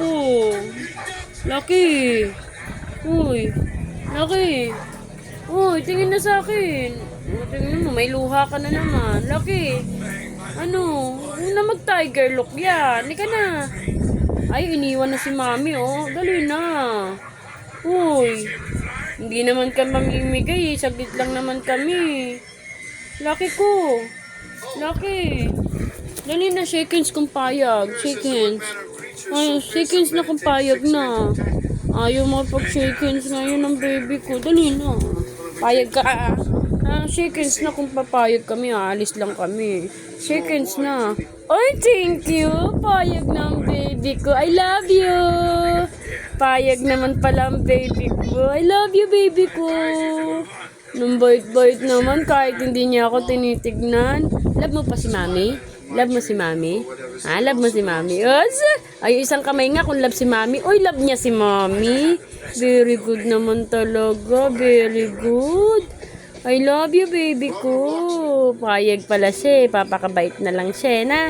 Oh. Lucky. Uy. Lucky. Uy, tingin na sa akin. Oh, tingin mo, may luha ka na naman. Lucky. Ano? Huwag na mag-tiger look yan. Hindi ka na. Ay, iniwan na si mami, oh. Dali na. Uy. Hindi naman ka mamimigay, eh. Saglit lang naman kami. Lucky ko. Lucky. Dali na, shake hands kung. Shake hands. Ay, shake hands na kung payag na. Ayaw makapag-shake hands ngayon ng baby ko. Dali na. Payag ka. ah. Ah, hands na kung papayag kami. Aalis lang kami. Shake na. Ay, thank you. Payag ng baby ko. I love you. Payag naman pala ang baby ko. I love you, baby ko. Nung bait-bait naman, kahit hindi niya ako tinitignan. Love mo pa si mami? Love mo si mami? Ha? Love mo si mami? Os! Ay, isang kamay nga kung love si mami. Uy, love niya si mami. Very good naman talaga. Very good. I love you, baby ko. Payag pala siya. eh. Papakabait na lang siya, na.